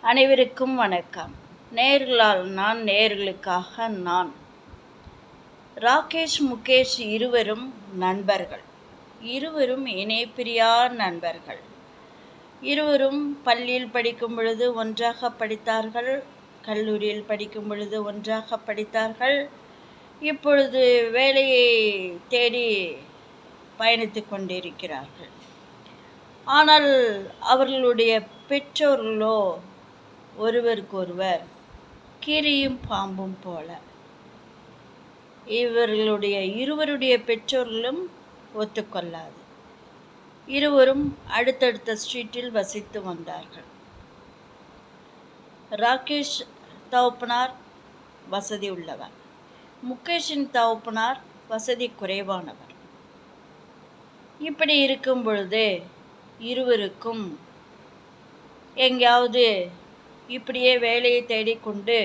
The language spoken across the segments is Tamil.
அனைவருக்கும் வணக்கம். நேர்களால் நான் நேர்களுக்காக நான். ராகேஷ் முகேஷ் இருவரும் நண்பர்கள். இருவரும் இணைப்பிரியா நண்பர்கள். இருவரும் பள்ளியில் படிக்கும் பொழுது ஒன்றாக படித்தார்கள். கல்லூரியில் படிக்கும் பொழுது ஒன்றாக படித்தார்கள். இப்பொழுது வேலையை தேடி பயணித்து கொண்டிருக்கிறார்கள். ஆனால் அவர்களுடைய பெற்றோர்களோ ஒருவருக்கொருவர் கீரியும் பாம்பும் போல. இவர்களுடைய இருவருடைய பெற்றோர்களும் ஒத்துக்கொள்ளாது. இருவரும் அடுத்தடுத்த ஸ்ட்ரீட்டில் வசித்து வந்தார்கள். ராகேஷ் தவப்பனார் வசதி உள்ளவர். முகேஷின் தவப்பனார் வசதி குறைவானவர். இப்படி இருக்கும் பொழுது இருவருக்கும் எங்கேயாவது இப்படியே வேலையை தேடிக்கொண்டு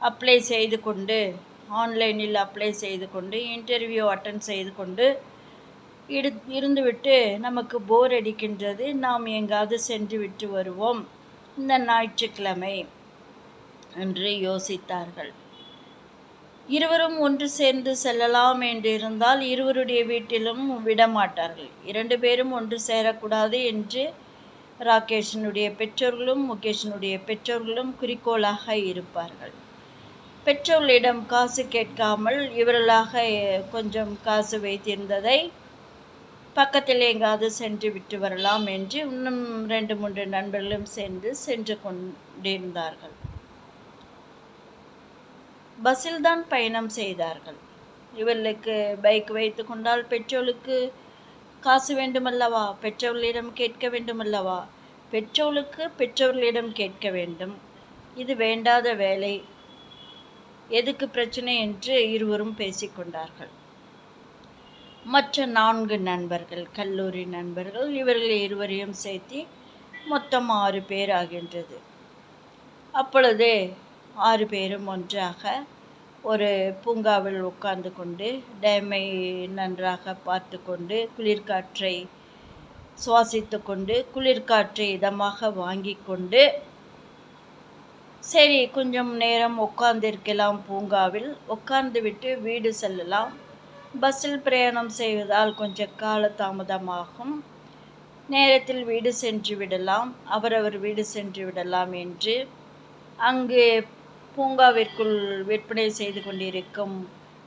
அப்ளை செய்து கொண்டு ஆன்லைனில் அப்ளை செய்து கொண்டு இன்டர்வியூ அட்டன் செய்து கொண்டு இடு இருந்துவிட்டு நமக்கு போர் அடிக்கின்றது. நாம் எங்காவது சென்று விட்டு வருவோம். இந்த ஞாயிற்றுக்கிழமை என்று யோசித்தார்கள். இருவரும் ஒன்று சேர்ந்து செல்லலாம் என்று இருந்தால் இருவருடைய வீட்டிலும் விடமாட்டார்கள். இரண்டு பேரும் ஒன்று சேரக்கூடாது என்று ராகேஷனுடைய பெற்றோர்களும் முகேஷனுடைய பெற்றோர்களும் குறிக்கோளாக இருப்பார்கள். பெற்றோர்களிடம் காசு கேட்காமல் இவர்களாக கொஞ்சம் காசு வைத்திருந்ததை பக்கத்தில் எங்காவது சென்று விட்டு வரலாம் என்று இன்னும் ரெண்டு மூன்று நண்பர்களும் சேர்ந்து சென்று கொண்டிருந்தார்கள். பஸ்ஸில் தான் பயணம் செய்தார்கள். இவர்களுக்கு பைக் வைத்து கொண்டால் பெட்ரோலுக்கு காசு வேண்டுமல்லவா? பெற்றோர்களிடம் கேட்க வேண்டுமல்லவா? பெற்றோளுக்கு பெற்றோர்களிடம் கேட்க வேண்டும். இது வேண்டாத வேலை. எதுக்கு பிரச்சனை என்று இருவரும் பேசிக்கொண்டார்கள் மற்ற நான்கு நண்பர்கள் கல்லூரி நண்பர்கள் இவர்கள் இருவரையும் சேர்த்து மொத்தம் ஆறு பேர் ஆகின்றது. அப்பொழுது ஆறு பேரும் ஒன்றாக ஒரு பூங்காவில் உட்கார்ந்து கொண்டு டேமை நன்றாக பார்த்து கொண்டு குளிர்காற்றை சுவாசித்து கொண்டு குளிர்காற்றை இதமாக வாங்கி கொண்டு சரி கொஞ்சம் நேரம் உட்கார்ந்திருக்கலாம் பூங்காவில். உட்கார்ந்து விட்டு வீடு செல்லலாம். பஸ்ஸில் பிரயாணம் செய்வதால் கொஞ்சம் கால தாமதமாகும். நேரத்தில் வீடு சென்று விடலாம். அவரவர் வீடு சென்று விடலாம் என்று அங்கு பூங்காவிற்குள் விற்பனை செய்து கொண்டிருக்கும்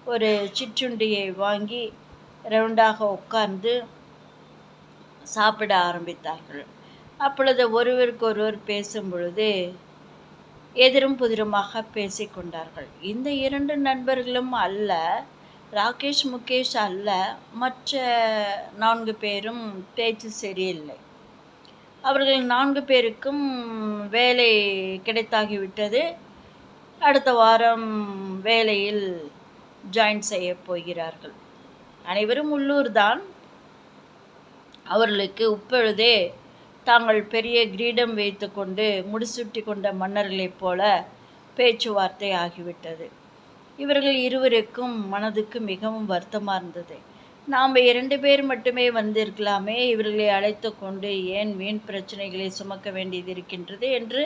ஒரு சிற்றுண்டியை வாங்கி ரவுண்டாக உட்கார்ந்து சாப்பிட ஆரம்பித்தார்கள். அப்பொழுது ஒருவருக்கொருவர் பேசும் பொழுது எதிரும் புதிருமாக பேசிக்கொண்டார்கள் இந்த இரண்டு நண்பர்களும் அல்ல ராகேஷ் முகேஷ் அல்ல மற்ற நான்கு பேரும் பேச்சு சரியில்லை. அவர்கள் நான்கு பேருக்கும் வேலை கிடைத்தாகிவிட்டது. அடுத்த வாரம் வேலையில் ஜாயின் செய்ய போகிறார்கள். அனைவரும் உள்ளூர் தான் அவர்களுக்கு இப்பொழுதே தாங்கள் பெரிய கிரீடம் வைத்து கொண்டு முடிசூட்டி கொண்ட மன்னர்களைப் போல பேச்சுவார்த்தை ஆகிவிட்டது. இவர்கள் இருவருக்கும் மனதுக்கு மிகவும் வருத்தமாக இருந்தது. நாம் இரண்டு பேர் மட்டுமே வந்திருக்கலாமே இவர்களை அழைத்து கொண்டு ஏன் வீண் பிரச்சனைகளை சுமக்க வேண்டியது இருக்கின்றது என்று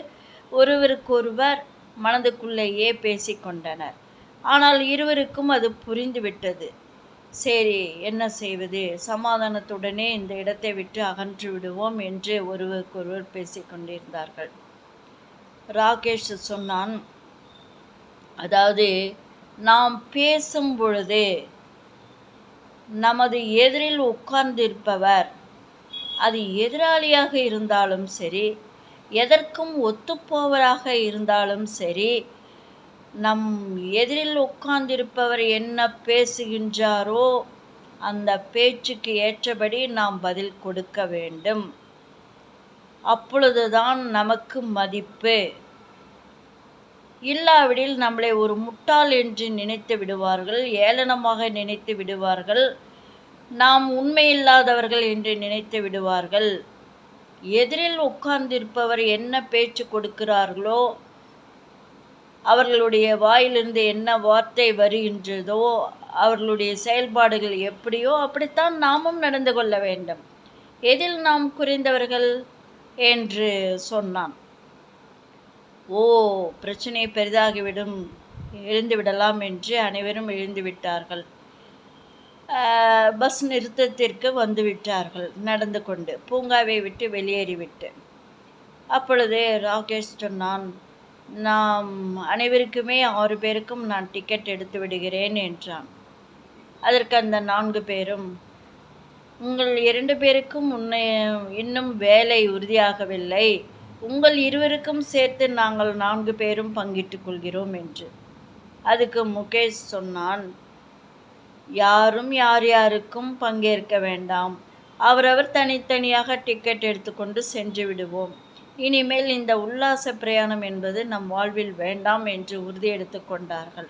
ஒருவருக்கொருவர் மனதுக்குள்ளேயே பேசிக்கொண்டனர். ஆனால் இருவருக்கும் அது புரிந்துவிட்டது. சரி என்ன செய்வது? சமாதானத்துடனே இந்த இடத்தை விட்டு அகன்று விடுவோம் என்று ஒருவருக்கொருவர் பேசிக்கொண்டிருந்தார்கள். ராகேஷ் சொன்னான் அதாவது நாம் பேசும் பொழுது நமது எதிரில் உட்கார்ந்திருப்பவர் அது எதிராளியாக இருந்தாலும் சரி எதற்கும் ஒத்துப்போவராக இருந்தாலும் சரி நம் எதிரில் உட்கார்ந்திருப்பவர் என்ன பேசுகின்றாரோ அந்த பேச்சுக்கு ஏற்றபடி நாம் பதில் கொடுக்க வேண்டும். அப்பொழுதுதான் நமக்கு மதிப்பு. இல்லாவிடில் நம்மளை ஒரு முட்டாள் என்று நினைத்து விடுவார்கள் ஏளனமாக நினைத்து விடுவார்கள் நாம் உண்மையில்லாதவர்கள் என்று நினைத்து விடுவார்கள். எதிரில் உட்கார்ந்திருப்பவர் என்ன பேச்சு கொடுக்கிறார்களோ அவர்களுடைய வாயிலிருந்து என்ன வார்த்தை வருகின்றதோ அவர்களுடைய செயல்பாடுகள் எப்படியோ அப்படித்தான் நாமும் நடந்து கொள்ள வேண்டும். எதில் நாம் குறைந்தவர்கள் என்று சொன்னான். ஓ பிரச்சனை பெரிதாகிவிடும் எழுந்துவிடலாம் என்று அனைவரும் எழுந்துவிட்டார்கள் பஸ் நிறுத்தத்திற்கு வந்துவிட்டார்கள் நடந்து கொண்டு. பூங்காவை விட்டு வெளியேறிவிட்டு. அப்பொழுது ராகேஷ் சொன்னான் நாம் அனைவருக்குமே ஆறு பேருக்கும் நான் டிக்கெட் எடுத்து விடுகிறேன் என்றான். அதற்கு அந்த நான்கு பேரும் உங்கள் இரண்டு பேருக்கும் உன்னை இன்னும் வேலை உறுதியாகவில்லை. உங்கள் இருவருக்கும் சேர்த்து நாங்கள் நான்கு பேரும் பங்கிட்டுக் கொள்கிறோம் என்று. அதுக்கு முகேஷ் சொன்னான் யாரும் யார் யாருக்கும் பங்கேற்க வேண்டாம். அவரவர் தனித்தனியாக டிக்கெட் எடுத்துக்கொண்டு சென்று விடுவோம். இனிமேல் இந்த உல்லாச பிரயாணம் என்பது நம் வாழ்வில் வேண்டாம் என்று உறுதி எடுத்து கொண்டார்கள்.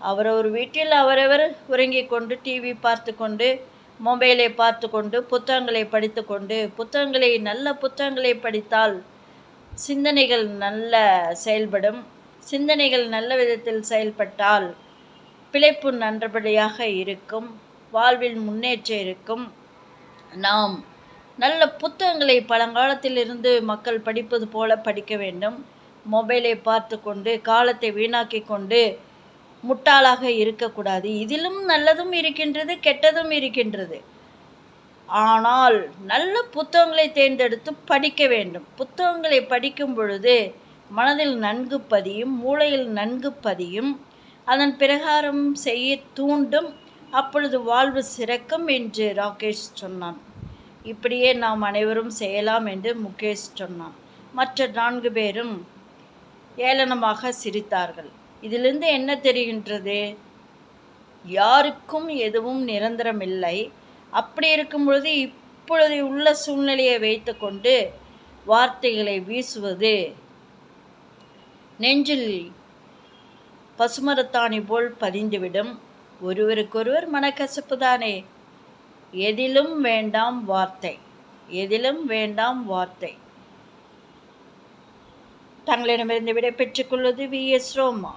அவரவர் வீட்டில் அவரவர் உறங்கிக் கொண்டு டிவி பார்த்து கொண்டு மொபைலை பார்த்து கொண்டு புத்தகங்களை படித்து கொண்டு புத்தகங்களை நல்ல புத்தகங்களை படித்தால் சிந்தனைகள் நல்ல செயல்படும். சிந்தனைகள் நல்ல விதத்தில் செயல்பட்டால் பிழைப்பு நன்றபடியாக இருக்கும் வாழ்வில் முன்னேற்றம் இருக்கும். நாம் நல்ல புத்தகங்களை பழங்காலத்திலிருந்து மக்கள் படிப்பது போல படிக்க வேண்டும். மொபைலை பார்த்து கொண்டு காலத்தை வீணாக்கி கொண்டு முட்டாளாக இருக்கக்கூடாது. இதிலும் நல்லதும் இருக்கின்றது கெட்டதும் இருக்கின்றது. ஆனால் நல்ல புத்தகங்களை தேர்ந்தெடுத்து படிக்க வேண்டும். புத்தகங்களை படிக்கும் பொழுது மனதில் நன்கு பதியும் மூளையில் நன்கு பதியும். அதன் பிரகாரம் செய்ய தூண்டும் அப்பொழுது வாழ்வு சிறக்கும் என்று ராகேஷ் சொன்னான். இப்படியே நாம் அனைவரும் செய்யலாம் என்று முகேஷ் சொன்னான். மற்ற நான்கு பேரும் ஏளனமாக சிரித்தார்கள். இதிலிருந்து என்ன தெரிகின்றது? யாருக்கும் எதுவும் நிரந்தரமில்லை. அப்படி இருக்கும் பொழுது இப்பொழுது உள்ள சூழ்நிலையை வைத்துக்கொண்டு வார்த்தைகளை வீசுவது நெஞ்சில் பசுமரத்தாணி போல் பதிந்துவிடும். ஒருவருக்கொருவர் மனக்கசப்பு தானே எதிலும் வேண்டாம் வார்த்தை. எதிலும் வேண்டாம் வார்த்தை. தங்களிடமிருந்து விடை பெற்றுக்கொள்வது வி எஸ் ரோமா.